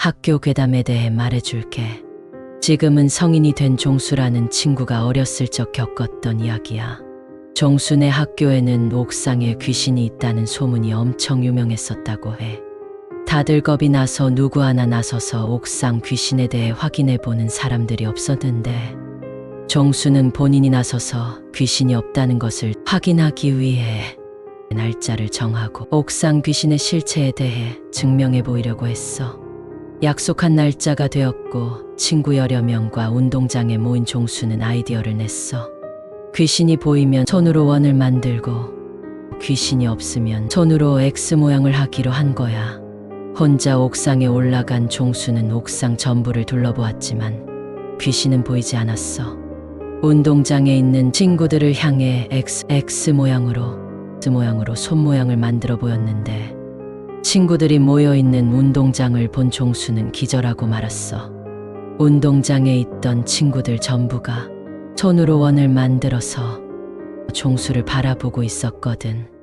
학교 괴담에 대해 말해줄게. 지금은 성인이 된 종수라는 친구가 어렸을 적 겪었던 이야기야. 종수네 학교에는 옥상에 귀신이 있다는 소문이 엄청 유명했었다고 해. 다들 겁이 나서 누구 하나 나서서 옥상 귀신에 대해 확인해 보는 사람들이 없었는데, 종수는 본인이 나서서 귀신이 없다는 것을 확인하기 위해 날짜를 정하고 옥상 귀신의 실체에 대해 증명해 보이려고 했어. 약속한 날짜가 되었고 친구 여러 명과 운동장에 모인 종수는 아이디어를 냈어. 귀신이 보이면 손으로 원을 만들고 귀신이 없으면 손으로 X 모양을 하기로 한 거야. 혼자 옥상에 올라간 종수는 옥상 전부를 둘러보았지만 귀신은 보이지 않았어. 운동장에 있는 친구들을 향해 X, X 모양으로 X 모양으로 손 모양을 만들어 보였는데 친구들이 모여 있는 운동장을 본 종수는 기절하고 말았어. 운동장에 있던 친구들 전부가 손으로 원을 만들어서 종수를 바라보고 있었거든.